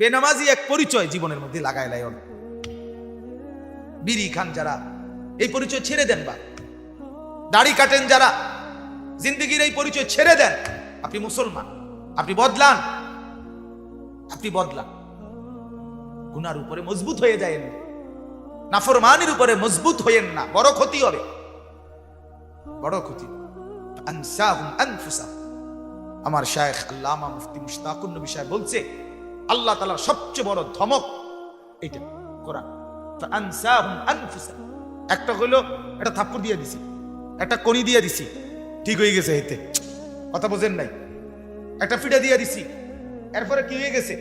বেনামাজি এক পরিচয় জীবনের মধ্যে লাগায় অনেক বিড়ি খান যারা, এই পরিচয় ছেড়ে দেন বা। দাড়ি কাটেন যারা, জিন্দগির এই পরিচয় ছেড়ে দেন। আপনি মুসলমান, আপনি বদলান। আপনি বদলান। গুনার উপরে মজবুত হয়ে যায়েন। না নাফরমানির উপরে মজবুত হইয়েন না। বড় ক্ষতি হবে। বড় ক্ষতি। আমার শায়েখ আল্লামা মুফতি মুশতাকুন নবী সাহেব বলছে আল্লাহ তাআলার সবচেয়ে বড় ধমক এটা কোরআন। একটা হইল, একটা থাপ্পড় দিয়ে দিছি, একটা কনি দিয়ে দিছি, ঠিক হয়ে গেছে এতে। কথা বোঝেন নাই? একটা ফিটা দিয়ে দিছি, এরপরে কি হয়ে গেছে?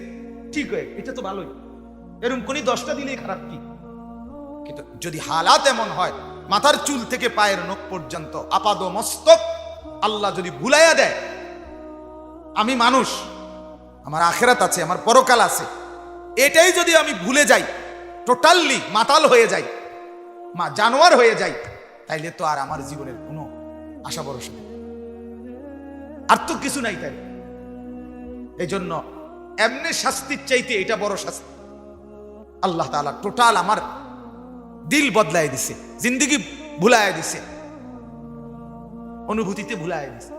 ঠিক হয়ে, এটা তো ভালোই। এরকম কোনি দশটা দিলেই খারাপ কি? কিন্তু যদি হালাত এমন হয়, মাথার চুল থেকে পায়ের নখ পর্যন্ত আপাদ মস্তক আল্লাহ যদি ভুলাইয়া দেয়, আমি মানুষ আমার আখেরাত আছে, আমার পরকাল আছে। এটাই যদি আমি ভুলে যাই টোটালি মাতাল হয়ে যাই, মা জানোয়ার হয়ে যাই, তাইলে তো আর আমার জীবনের কোনো আশা ভরসা নেই। আর তো কিছু নাই তাই। এই জন্য এমনি শাস্তির চাইতে এটা বড় শাস্তি। আল্লাহ তাআলা টোটাল আমার দিল বদলায় দিছে, জিন্দগি ভুলায় দিছে, অনুভূতিতে ভুলায় দিছে।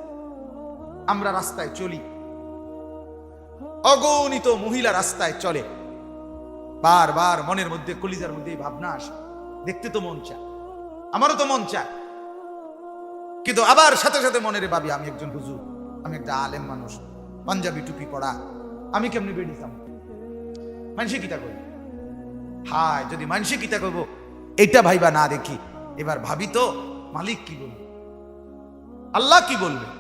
আমরা রাস্তায় চলি অগণিত মহিলা রাস্তায় চলে। বারবার মনের মধ্যে, কলিজার মধ্যে ভাবনা আসে। দেখতে তো মন চায়। আমারও তো মন চায়। কিন্তু আবার সাথে সাথে মনের ভাবি, আমি একজন হুজুর, আমি একটা আলেম মানুষ, পাঞ্জাবি টুপি পড়া আমি কেমনি বেরিয়েছিলাম মানুষে কিতা করি হায়, যদি মানুষে কিতা করব, এটা ভাইবা না দেখি। এবার ভাবি তো, মালিক কি বলবে? আল্লাহ কি বলবে?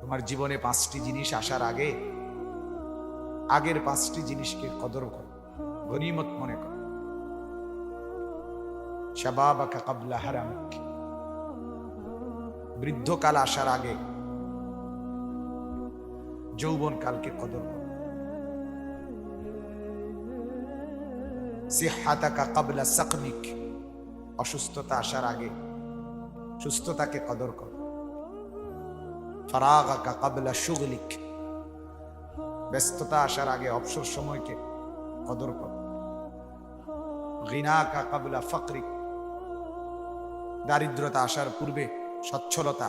তোমার জীবনে পাঁচটি জিনিস আসার আগে, আগের পাঁচটি জিনিসকে কদর করো, গনিমত মনে করো। বৃদ্ধকাল আসার আগে যৌবন কালকে কদর করো। সিহাতাকা কাবলা সাকমিক। অসুস্থতা আসার আগে সুস্থতাকে কদর করো। ফারাগাকা কাবলা সুগলিক ব্যস্ততা আসার আগে অবসর সময়কে কদর করো। গিনাকা কাবলা ফকরিক। দারিদ্রতা আসার পূর্বে সচ্ছলতা।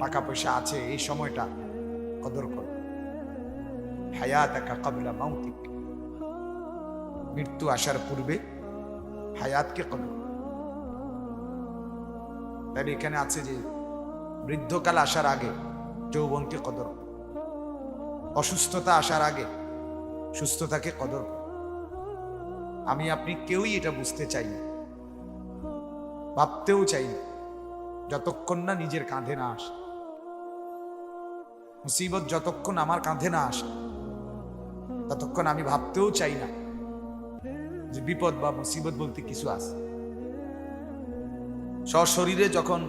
টাকা পয়সা আছে, এই সময়টা কদর করো। হায়াতাকা কাবলা মাউতিক। মৃত্যু আসার পূর্বে হায়াতকে করো। তাহলে এখানে আছে যে বৃদ্ধকাল আসার আগে যৌবনকে কদর অসুস্থতা আসার আগে সুস্থতাকে কদর আমি, আপনি কেউই এটা বুঝতে চাই ভাবতেও চাই যতক্ষণ না নিজের কাঁধে না আসে। মুসিবত যতক্ষণ আমার কাঁধে না আসে, ততক্ষণ আমি ভাবতেও চাই না যে বিপদ বা মুসিবত বলতে কিছু আছে। সশরীরে যখন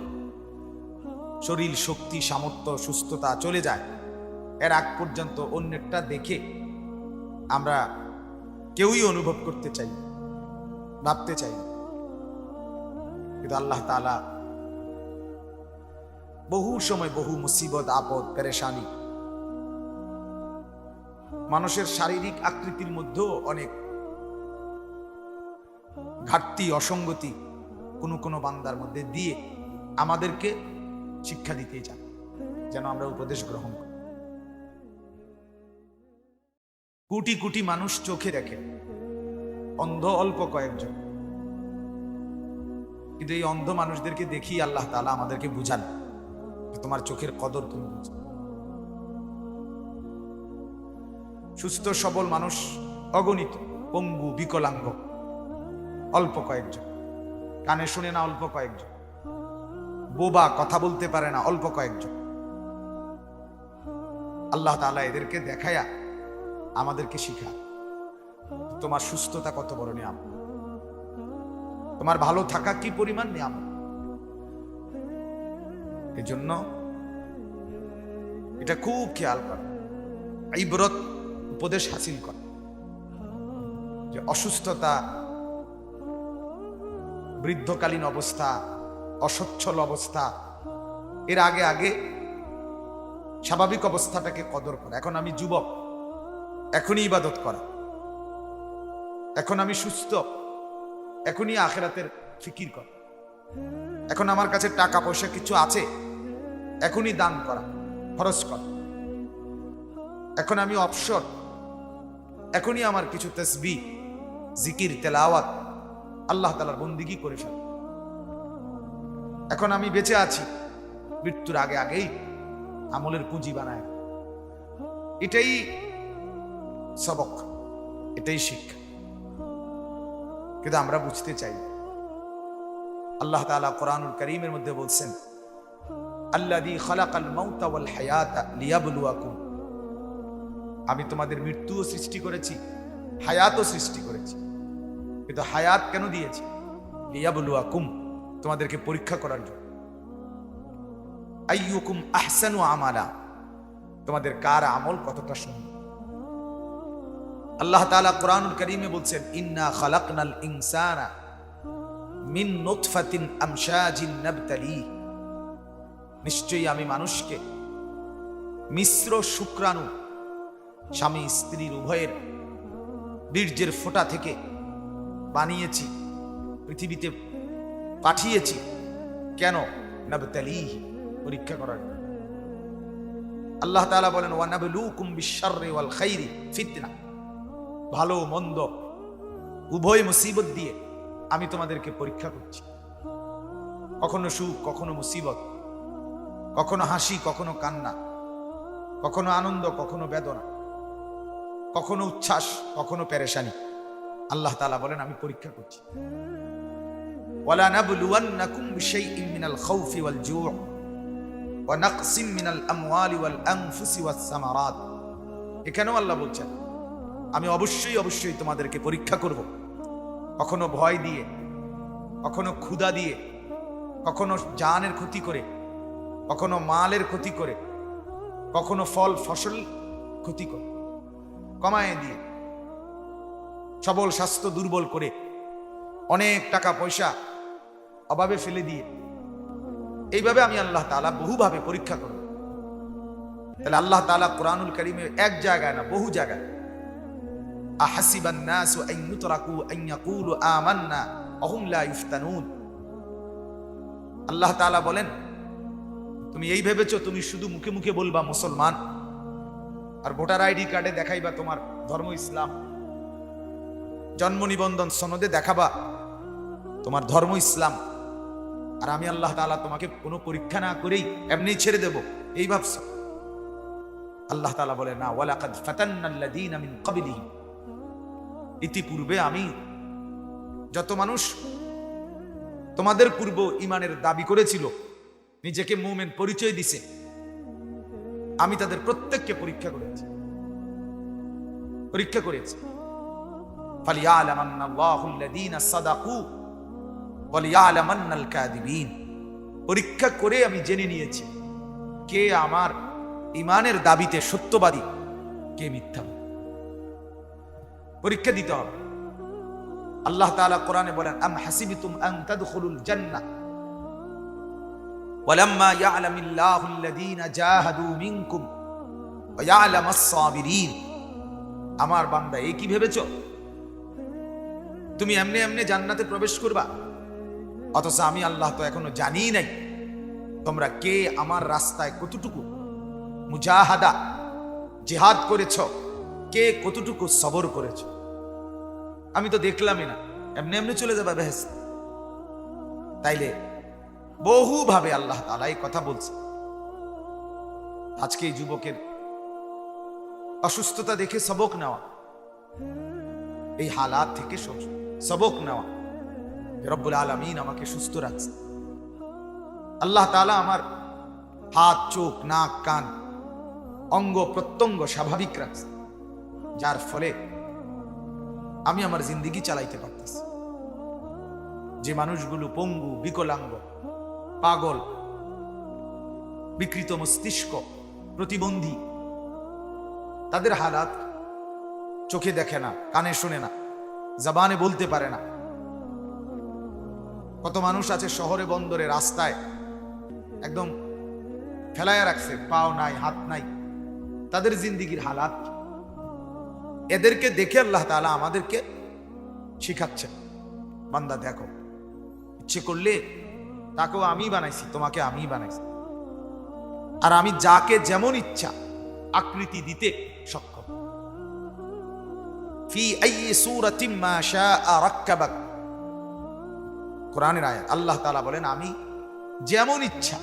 শরীর শক্তি, সামর্থ্য, সুস্থতা চলে যায়, এর আগ পর্যন্ত অন্যেরটা দেখে আমরা কেউই অনুভব করতে চাই ভাবতে চাই কিন্তু আল্লাহ তাআলা বহু সময় বহু মুসিবত, আপদ, পেরেশানি মানুষের শারীরিক আকৃতির মধ্যেও অনেক ঘাটতি, অসঙ্গতি কোনো কোনো বান্দার মধ্যে দিয়ে আমাদেরকে শিক্ষা দিতে চান, যেন আমরা উপদেশ গ্রহণ করি। কোটি কোটি মানুষ চোখে দেখে, অন্ধ অল্প কয়েকজন। কিন্তু এই অন্ধ মানুষদেরকে দেখি আল্লাহ তাআলা আমাদেরকে বুঝান তোমার চোখের কদর তুমি বুঝো। সুস্থ সবল মানুষ, অগণিত, পঙ্গু, বিকলাঙ্গ অল্প কয়েকজন। কানে শুনে না অল্প কয়েকজন। বোবা কথা বলতে পারে না অল্প কয়েকজন। আল্লাহ তাআলা এদেরকে দেখায়া আমাদেরকে শিখা তোমার সুস্থতা কত বড় নিয়াম তোমার ভালো থাকা কি পরিমাণ নিয়াম এজন্য এটা খুব খেয়াল কর। ইবরত উপদেশ হাসিল কর। যে অসুস্থতা বৃদ্ধকালীন অবস্থা, অসচ্ছল অবস্থা, এর আগে আগে স্বাভাবিক অবস্থাটাকে কদর করা। এখন আমি যুবক, এখনই ইবাদত করা। এখন আমি সুস্থ, এখনই আখেরাতের ফিকির করা। এখন আমার কাছে টাকা পয়সা কিছু আছে, এখনই দান করা খরচ করা। এখন আমি অবসর, এখনই আমার কিছু তসবি, জিকির, তেলাওয়াত আল্লাহ তালার বন্দিগি করে ফেল। এখন আমি বেঁচে আছি। মৃত্যুর আগে আগেই আমলের পুঁজি বানায়। এটাই সবক, এটাই শিক্ষা কিন্তু আমরা বুঝতে চাই, আল্লাহ তাআলা কোরআনুল করিমের মধ্যে বলছেন আমি তোমাদের মৃত্যুও সৃষ্টি করেছি, হায়াতও সৃষ্টি করেছি। কিন্তু হায়াত কেন দিয়েছি? তোমাদেরকে পরীক্ষা করার জন্য। আইয়ুকুম আহসানু আমালা, তোমাদের কার আমল কতটা সুন্দর। আল্লাহ তাআলা কোরআনুল করিমে বলছেন, ইন্না খালাকনাল ইনসানা মিন নুতফাতিন আমশাজিন নাবতালি। নিশ্চয়ই আমি মানুষকে মিশ্র শুক্রাণু, স্বামী স্ত্রীর উভয়ের বীর্যের ফোঁটা থেকে বানিয়েছি, পৃথিবীতে পাঠিয়েছি। কেন? নাবতালি পরীক্ষা করার। আল্লাহ তাআলা বলেন, ওয়ানাবলুকুম বিশাররি ওয়াল খাইরি ফিতনা। ভালো, মন্দ, উভয় মুসিবত দিয়ে আমি তোমাদেরকে পরীক্ষা করছি। কখনো সুখ, কখনো মুসিবত, কখনো হাসি, কখনো কান্না, কখনো আনন্দ, কখনো বেদনা, কখনো উচ্ছ্বাস, কখনো পেরেশানি। আল্লাহ তালা বলেন, আমি পরীক্ষা করছি। এখানেও আল্লাহ বলছেন, আমি অবশ্যই অবশ্যই তোমাদেরকে পরীক্ষা করব। কখনো ভয় দিয়ে, কখনো ক্ষুধা দিয়ে, কখনো জানের ক্ষতি করে, কখনো মালের ক্ষতি করে, কখনো ফল, ফসল ক্ষতি করে, কমায় দিয়ে। সবল স্বাস্থ্য দুর্বল করে অনেক টাকা পয়সা অভাবে ফেলে দিয়ে এইভাবে আমি আল্লাহ তালা বহুভাবে পরীক্ষা করব। তাহলে আল্লাহ তালা কোরআনুল করিমে এক জায়গায় না, বহু জায়গায় আল্লাহ তালা বলেন, তুমি এই ভেবেছো তুমি শুধু মুখে মুখে বলবা মুসলমান? আর ভোটার আইডি কার্ডে দেখাইবা তোমার ধর্ম ইসলাম। জন্ম নিবন্ধন সনদে দেখাবা। তোমার ধর্ম ইসলাম। আর আমি আল্লাহ তাআলা তোমাকে কোনো পরীক্ষা না করেই এমনি ছেড়ে দেব। এই ভাবছ? আল্লাহ তালা বলে, না ক্বাবলিহিম। ইতিপূর্বে আমি যত মানুষ তোমাদের পূর্ব ইমানের দাবি করেছিল, নিজেকে মুমেন পরিচয় দিছে, আমি তাদের প্রত্যেককে পরীক্ষা করেছি। পরীক্ষা করেছি। পরীক্ষা করে আমি জেনে নিয়েছি কে আমার ইমানের দাবিতে সত্যবাদী, কে মিথ্যাবাদী পরীক্ষা দিতে হবে। আল্লাহ তাআলা কোরআনে বলেন, আম হাসিবিতুম আন তাদখুলুল জান্নাহ? ওয়ালাম্মা ইয়ালামিল্লাহু আল্লাযীনা জাহাদু মিনকুম ওয়া ইয়ালামাস সাবিরিন আমার বান্দা এই কি ভেবেছো? তুমি এমনি এমনি জান্নাতে প্রবেশ করবা। অথচ আমি আল্লাহ তো এখনও জানি নাই তোমরা কে আমার রাস্তায় কতটুকু মুজাহাদা, জিহাদ করেছ, কে কতটুকু সবর করেছ। আমি তো দেখলামই না, এমনি এমনি চলে যাবে বেহেস তাইলে বহুভাবে আল্লাহ তালা এই কথা বলছে। আজকে এই যুবকের অসুস্থতা দেখে সবক নেওয়া, এই হালাত থেকে সব- সবক নেওয়া। রব্বুল আলমিন আমাকে সুস্থ রাখছে। আল্লাহ তাআলা আমার হাত, চোখ, নাক, কান অঙ্গ প্রত্যঙ্গ স্বাভাবিক রাখছে। যার ফলে আমি আমার জিন্দিগি চালাইতে পারতেছি। যে মানুষগুলো পঙ্গু, বিকলাঙ্গ, পাগল, বিকৃত মস্তিষ্ক, প্রতিবন্ধী, তাদের হালাত চোখে দেখে না, কানে শোনে না। জবানে বলতে পারে না। কত মানুষ আছে শহরে বন্দরে রাস্তায়, একদম ফেলাইয়া রাখছে, পাও নাই, হাত নাই, তাদের জিন্দিগির হালাত। এদেরকে দেখে আল্লাহ তাআলা আমাদেরকে শিখাচ্ছেন। বান্দা, দেখো, ইচ্ছে করলে তাকেও আমি বানাইছি, তোমাকে আমি বানাইছি। আর আমি যাকে যেমন ইচ্ছা আকৃতি দিতে সক্ষম। কোরআনের আল্লাহ বলেন, আমি যেমন ইচ্ছা,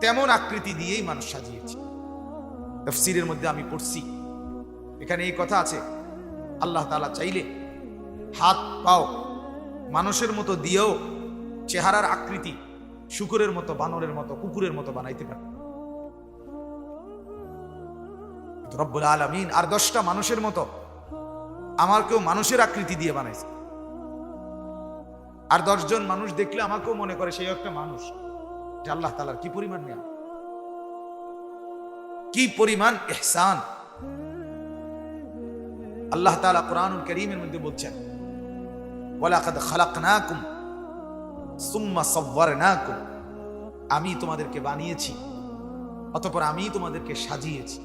তেমন আকৃতি দিয়েই মানুষ সাজিয়েছি। তফসিরের মধ্যে আমি পড়ছি। এখানে এই কথা আছে, আল্লাহ তাআলা চাইলে হাত, পাও মানুষের মতো দিয়েও চেহারার আকৃতি শুকুরের মতো, বানরের মতো, কুকুরের মতো বানাইতে পারে। রব্বুল আলমিন আর দশটা মানুষের মতো আমাকেও মানুষের আকৃতি দিয়ে বানাইছে। আর দশজন মানুষ দেখলে আমাকেও মনে করে সেই একটা মানুষ আল্লাহ তালার কি পরিমাণ নেয়া কি পরিমাণ এহসান আল্লাহ তালা কোরআনুল করিমের মধ্যে বলছেন, ওয়ালাকাদ সুম্মা আমি তোমাদেরকে বানিয়েছি, অতঃপর আমি তোমাদেরকে সাজিয়েছি।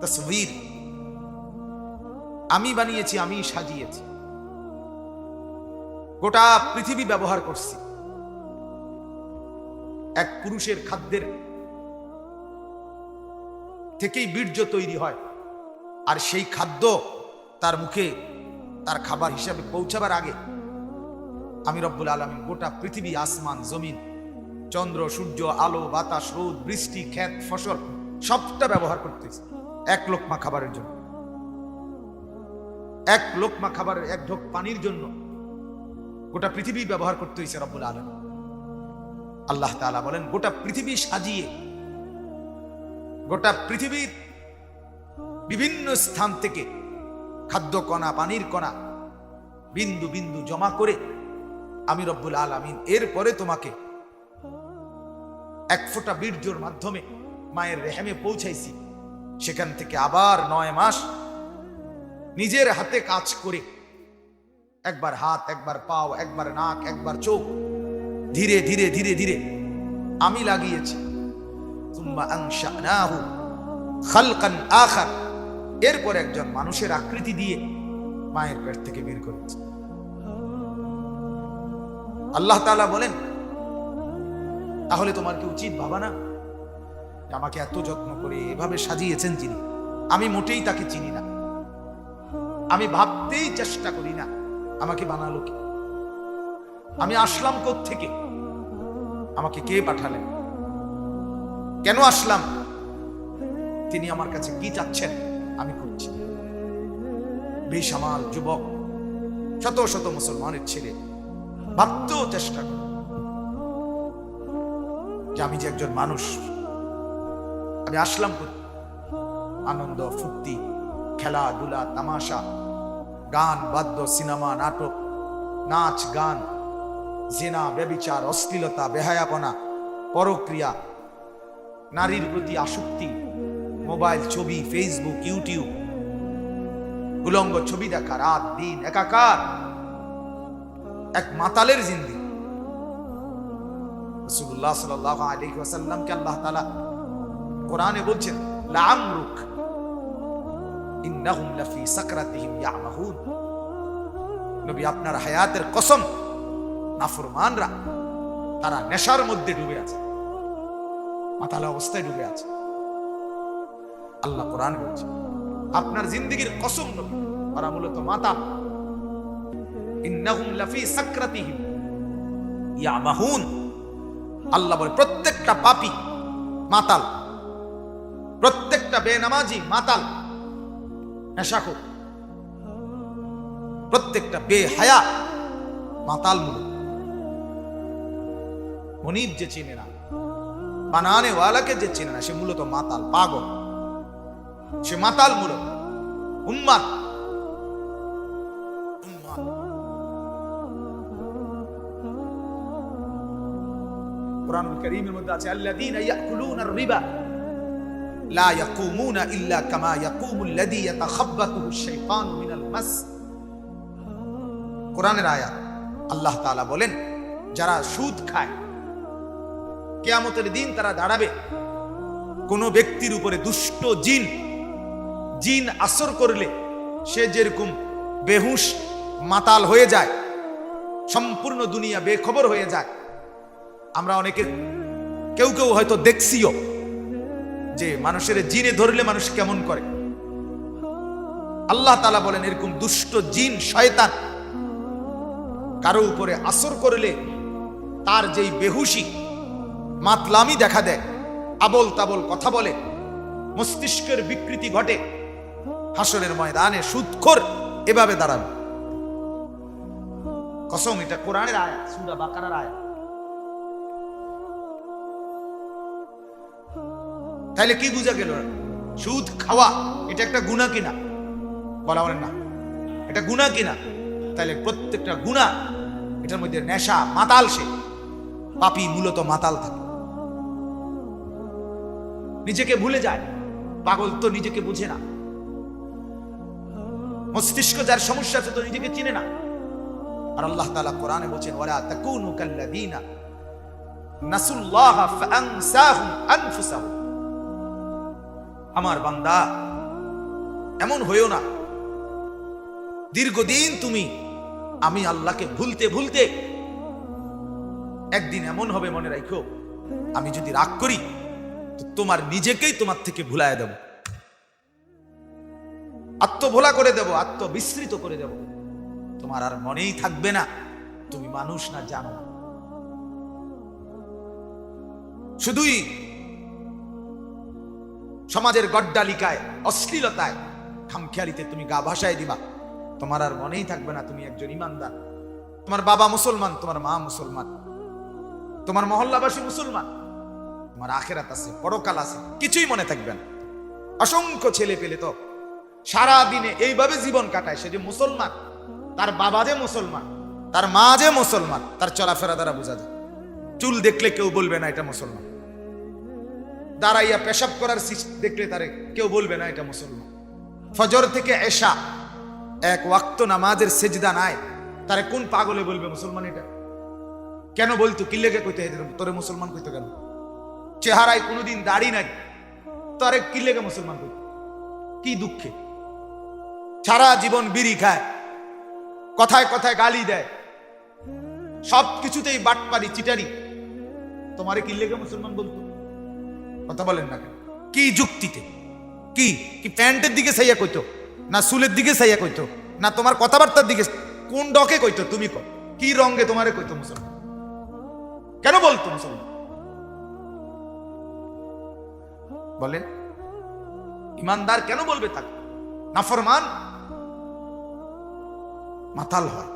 তসবির আমি বানিয়েছি, আমি সাজিয়েছি। গোটা পৃথিবী ব্যবহার করছি। এক পুরুষের খাদ্যের থেকেই বীর্য তৈরি হয়, আর সেই খাদ্য তার মুখে, তার খাবার হিসাবে পৌঁছাবার আগে আমি রব্বুল আলমিন গোটা পৃথিবী, আসমান, জমিন, চন্দ্র, সূর্য, আলো, বাতাস, রোদ, বৃষ্টি, ক্ষেত, ফসল, সবটা ব্যবহার করতেছি। এক লোকমা খাবারের জন্য। এক লোকমা খাবারের এক ঢোক পানির জন্য গোটা পৃথিবী ব্যবহার করতে হয়েছে রব্বুল আলম আল্লাহ তাআলা বলেন, গোটা পৃথিবী সাজিয়ে, গোটা পৃথিবীর বিভিন্ন স্থান থেকে খাদ্য কণা, পানির কণা বিন্দু বিন্দু জমা করে আমি রব্বুল আলামিন, এরপরে তোমাকে এক ফোঁটা বীর্যর মাধ্যমে মায়ের রেহেমে পৌঁছাইছি। সেখান থেকে আবার নয় মাস নিজের হাতে কাজ করে। একবার হাত, একবার পাও, একবার নাক, একবার চোখ। ধীরে ধীরে ধীরে ধীরে। আমি লাগিয়েছি। এরপর একজন মানুষের আকৃতি দিয়ে মায়ের পেট থেকে বের করেছে। আল্লাহ তাআলা বলেন, তাহলে তোমার কি উচিত ভাবা না? আমাকে এত যত্ন করে এভাবে সাজিয়েছেন যিনি। আমি মোটেই তাকে চিনি না। আমি ভাবতেই চেষ্টা করি না আমাকে বানালো কি? আমি আসলাম থেকে আমাকে কে পাঠালেন? কেন আসলাম? তিনি আমার কাছে কি চাচ্ছেন আমি করছি বেসামাল যুবক, শত শত মুসলমানের ছেলে। ভাবতেও চেষ্টা করে। যে আমি যে একজন মানুষ, আমি আসলাম আনন্দ, ফুর্তি খেলাধুলা, তামাশা, গান, বাদ্য, সিনেমা, নাটক, নাচ, গান, জেনা, ব্যবিচার, অশ্লীলতা, বেহায়াপনা, পরক্রিয়া, নারীর প্রতি আসক্তি, মোবাইল, ছবি, ফেসবুক, ইউটিউব, উলঙ্গ ছবি দেখা, রাত, দিন, একাকার, এক মাতালের জিন্দি। রসুল্লাহ সাল্লাহ আলী ওয়াসাল্লামকে আল্লাহ তালা কোরআনে বলছেন লামরুক ইন্নাহুম লাফি সাকরাতিহিম ইয়ামাহুন। নবী, আপনার হায়াতের কসম, নাফরমানরা, তারা নেশার মধ্যে ডুবে আছে। অবস্থায় ডুবে আছে। আল্লাহ কোরআন বলছে, আপনার জিন্দগির কসম নবী ওরা মূলত মাতা। ইন্নাহুম লাফি সাকরাতিহিম ইয়ামাহুন। আল্লাহ বলে, প্রত্যেকটা পাপি মাতাল, প্রত্যেকটা বেনামাজি মাতাল নেশাখোর প্রত্যেকটা বেহায়া মাতাল মূলক। মনিব যে চেনে না বানানে ওয়ালাকে যে চেনে না, সে মূলত মাতাল পাগল। সে মাতাল মূলক উন্মাদ উন্মাদ। কোরআনুল কারীমের মধ্যে আছে, আল্লাযীনা ইয়াকুলুনার রিবা। লা ইয়াকুমুনা ইল্লা কামা ইয়াকুমুল লাযী ইয়াতাখাব্বাতুহু আশ-শাইতানু মিনাল মাস কোরআনের আয়াত, আল্লাহ তাআলা বলেন, যারা সুদ খায়, কেয়ামতের দিন তারা দাঁড়াবে। কোনো ব্যক্তির উপরে দুষ্ট জিন জিন আসর করলে সে যেরকম বেহুশ মাতাল হয়ে যায়, সম্পূর্ণ দুনিয়া বেখবর হয়ে যায়। আমরা অনেকে, কেউ কেউ হয়তো দেখছিও যে মানুষের জিনে ধরলে মানুষ কেমন করে? আল্লাহ তালা বলেন, এরকম দুষ্ট জিন, শয়তান কারও উপরে আসর করলে তার যেই বেহুশি, মাতলামি দেখা দেয় আবল তাবল কথা বলে, মস্তিষ্কের বিকৃতি ঘটে, হাসরের ময়দানে সুদখোর এভাবে দাঁড়াবে। কসম, এটা কোরআনের আয়া সুরা বাকারার আয়া তাহলে কি বুঝা গেল? সুদ খাওয়া, এটা একটা গুণা কিনা? বলা বলেন না। এটা গুণা কিনা? তাহলে প্রত্যেকটা গুণা, এটার মধ্যে নেশা, মাতাল সে। পাপি মূলত মাতাল থাকে। নিজেকে ভুলে যায়। পাগল তো নিজেকে বুঝে না। মস্তিষ্ক যার সমস্যা আছে তো নিজেকে চিনে না। আর আল্লাহ তাআলা কোরআনে বলেন ওয়ালা তাকুনু কাল্লাযিনা নাসুল্লাহ ফাআনসাহুম আনফুসাহুম। আমার বান্দা, এমন হইও না। দীর্ঘদিন তুমি আমি আল্লাহকে ভুলতে ভুলতে একদিন এমন হবে মনে রাখো আমি যদি রাগ করি তোমার নিজেকেই তোমার থেকে ভুলায় দেব। আত্মভোলা করে দেব, আত্মবিস্মৃত করে দেব। তোমার আর মনেই থাকবে না, তুমি মানুষ না, জানো শুধুই সমাজের গড্ডালিকায়, অশ্লীলতায়, খামখেয়ালিতে তুমি গা ভাসায় দিবা। তোমার আর মনেই থাকবে না তুমি একজন ইমানদার। তোমার বাবা মুসলমান, তোমার মা মুসলমান। তোমার মহল্লাবাসী মুসলমান। তোমার আখেরাত আছে, পরকাল আছে, কিছুই মনে থাকবে না। অসংখ্য ছেলে পেলে তো সারা দিনে এইভাবে জীবন কাটায় সে যে মুসলমান, তার বাবা যে মুসলমান, তার মা যে মুসলমান, তার চলাফেরা দ্বারা বোঝা যায়। চুল দেখলে কেউ বলবে না এটা মুসলমান। দাঁড়াইয়া পেশাব করার দেখলে তারে কেউ বলবে না এটা মুসলমান। ফজর থেকে এশা, এক ওয়াক্ত নামাজের সেজদা নাই। তারে কোন পাগলে বলবে মুসলমান এটা? কেন বলতো? কি লেগে কইতে তোরে মুসলমান কইতো কেন? চেহারায় কোনোদিন দাড়ি নাই। তারে কি লেগে মুসলমান কইতো? কি দুঃখে? সারা জীবন বিড়ি খায়, কথায় কথায় গালি দেয়। সব কিছুতেই বাটপারি, চিটারি। তোমারে কি লেগে মুসলমান বলতো? কথা বলেন না কি যুক্তিতে? কি? কি প্যান্টের দিকে সাইয়া কইতো? না চুলের দিকে সাইয়া কইতো? না তোমার কথাবার্তার দিকে কোন ডকে কইতো তুমি কো কি রঙে তোমারে কইতো মুসলমান? কেন বলতো মুসলমান? বলেন। ইমানদার কেন বলবে তাকে? নাফরমান মাতাল হয়।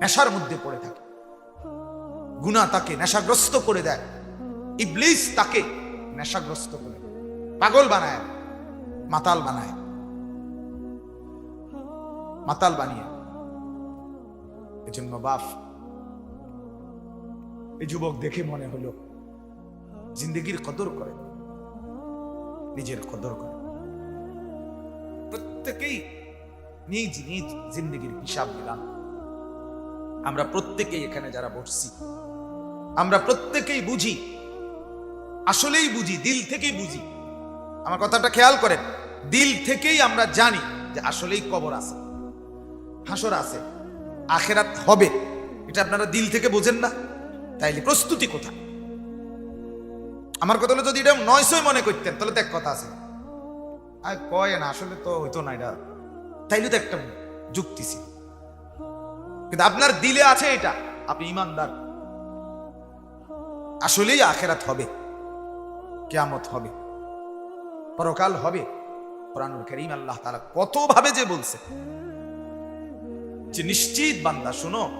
নেশার মধ্যে পড়ে থাকে। গুণা তাকে নেশাগ্রস্ত করে দেয়। ইবলিস তাকে নেশাগ্রস্ত করে। পাগল বানায়, মাতাল বানায়। মাতাল বানিয়ে। এজন্য বাপ, এই যুবক দেখে মনে হলো, জিন্দগির কদর করে, নিজের কদর করে। প্রত্যেকেই নিজ নিজ জিন্দগির হিসাব দিলাম। আমরা প্রত্যেকেই এখানে যারা বসছি, আমরা প্রত্যেকেই বুঝি আসলেই বুঝি, দিল থেকেই বুঝি। আমার কথাটা খেয়াল করেন, দিল থেকেই আমরা জানি যে আসলেই কবর আছে, হাসর আছে, আখেরাত হবে। এটা আপনারা দিল থেকে বোঝেন না, তাইলে প্রস্তুতি কোথায়? আমার কথা হলো, যদি এটা নয়শই মনে করতেন, তাহলে তো এক কথা আছে। আর কয় না, আসলে তো হইতো না এটা। তাইলে তো একটা যুক্তি ছিল। কিন্তু আপনার দিলে আছে এটা, আপনি ইমানদার। আসলেই আখেরাত হবে। কেয়ামত হবে। পরকাল হবে। কোরআনুল করিম আল্লাহ তাআলা কত ভাবে যে বলছে। যে নিশ্চিত বান্দা, শুনো।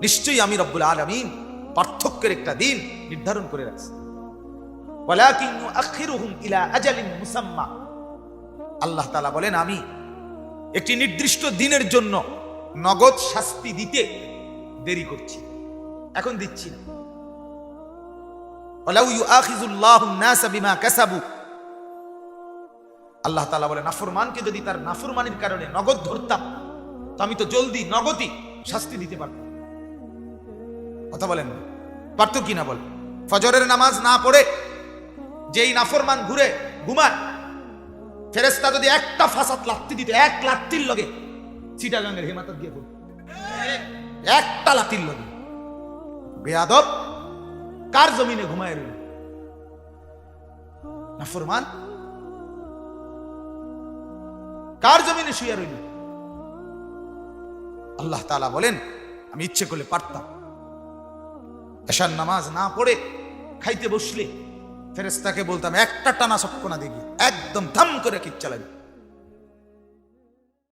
নিশ্চয়ই আমি রব্বুল আলামিন পার্থক্যের একটা দিন নির্ধারণ করে রাখছি। আল্লাহ তাআলা বলেন, আমি একটি নির্দিষ্ট দিনের জন্য নগদ শাস্তি দিতে দেরি করছি। এখন দিচ্ছি না। আল্লাহ তালা বলে নাফরমানকে যদি তার নাফরমানির কারণে নগদ ধরতাম, তো আমি তো জলদি নগদই শাস্তি দিতে কথা বলেন পারত কিনা বলে ফজরের নামাজ না পড়ে যেই নাফরমান ঘুরে ঘুমান ফেরেস্তা যদি একটা ফাঁসাত লাত্তি দিতে, এক লাত্তির লগে চিটাগাঙ্গের হেমাতার দিয়ে পড়বে একটা লাত্তির লগে বেয়াদব, কার জমিনে ঘুমায় রইল? নাফরমান কার জমিনে শুয়ে রইল? আল্লাহ তাআলা বলেন, আমি ইচ্ছে করলে পারতাম। এশার নামাজ না পড়ে খাইতে বসলে ফেরেস্তাকে বলতাম, একটা টানা সক্কনা দেখি, একদম ধাম করে কিচ্ছা লাগবে